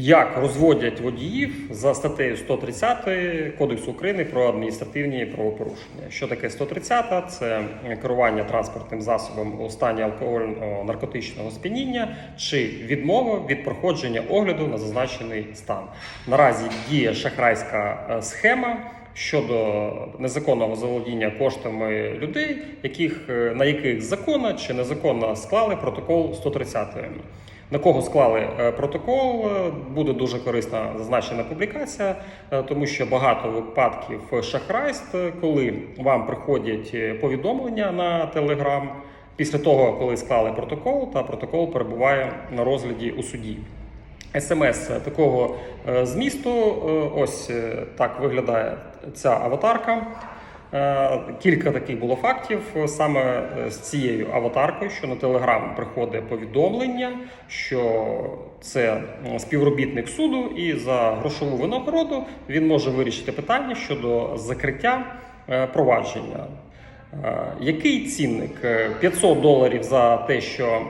Як розводять водіїв за статтею 130 Кодексу України про адміністративні правопорушення? Що таке 130? Це керування транспортним засобом у стані алкогольного наркотичного сп'яніння чи відмова від проходження огляду на зазначений стан. Наразі діє шахрайська е, схема. Щодо незаконного заволодіння коштами людей, яких е, на яких законно чи незаконно склали протокол 130 на кого склали е, протокол, е, буде дуже корисна зазначена публікація, тому що багато випадків шахрайств, коли вам приходять повідомлення на Телеграм після того, коли склали протокол, та протокол перебуває на розгляді у суді. СМС такого е, змісту, е, ось е, так виглядає ця аватарка. Кілька таких було фактів саме з цією аватаркою, що на Телеграм приходить повідомлення, що це співробітник суду, і за грошову винагороду він може вирішити питання щодо закриття провадження. Який цінник? Е, 500 доларів за те, що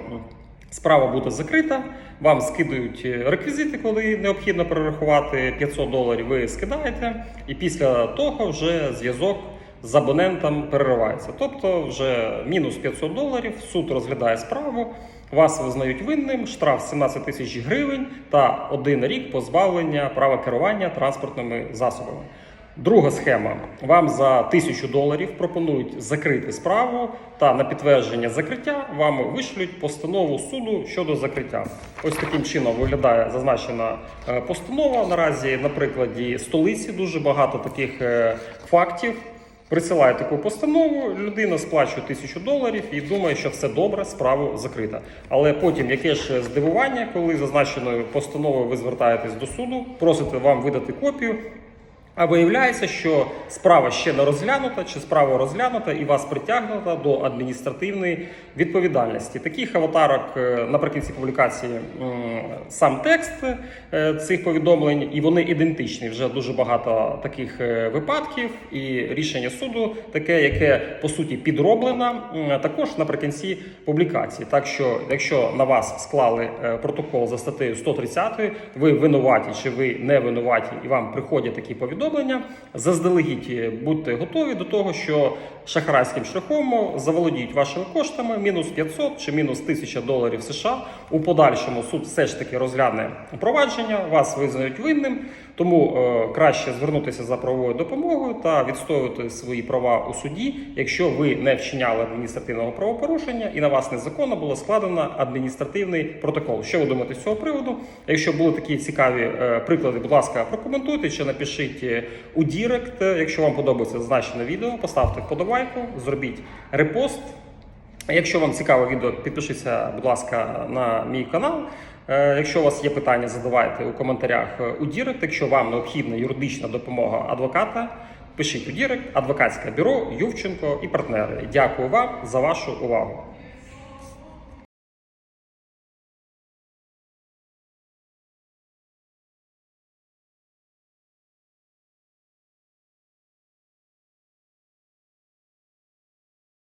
справа буде закрита. Вам скидують е, реквізити, коли необхідно перерахувати 500 доларів. Ви скидаєте, і після того вже зв'язок з абонентом переривається. Тобто, вже мінус 500 доларів. Суд розглядає справу. Вас визнають винним, штраф 17 тисяч гривень та один рік позбавлення права керування транспортними засобами. Друга схема. Вам за тисячу доларів пропонують закрити справу, та на підтвердження закриття вам вишлють постанову суду щодо закриття. Ось таким чином виглядає зазначена е, постанова. Наразі на прикладі столиці дуже багато таких е, фактів. Присилає таку постанову, людина сплачує тисячу доларів і думає, що все добре, справу закрита. Але потім яке ж здивування, коли зазначеною постановою ви звертаєтесь до суду, просите вам видати копію. А виявляється, що справа ще не розглянута, чи справа розглянута і вас притягнута до адміністративної відповідальності. Таких аватарок е, наприкінці публікації сам текст е, цих повідомлень, і вони ідентичні. Вже дуже багато таких е, випадків, і рішення суду таке, яке по суті підроблено, також наприкінці публікації. Так що, якщо на вас склали протокол за статтею 130, ви винуваті чи ви не винуваті, і вам приходять такі повідомлення, заздалегідь будьте готові до того, що шахрайським шляхом заволодіють вашими коштами мінус 500 чи мінус 1000 доларів США. У подальшому суд все ж таки розгляне провадження, вас визнають винним. Тому е, краще звернутися за правовою допомогою та відстоювати свої права у суді, якщо ви не вчиняли адміністративного правопорушення і на вас незаконно було складено адміністративний протокол. Що ви думаєте з цього приводу? Якщо були такі цікаві е, приклади, будь ласка, прокоментуйте чи напишіть у Дірект. Якщо вам подобається зазначене відео, поставте вподобайку, зробіть репост. Якщо вам цікаве відео, підпишіться, будь ласка, на мій канал. Е, Якщо у вас є питання, задавайте у коментарях е, у Дірект. Якщо вам необхідна юридична допомога адвоката, пишіть у Дірект, адвокатське бюро Ювченко і партнери. Дякую вам за вашу увагу.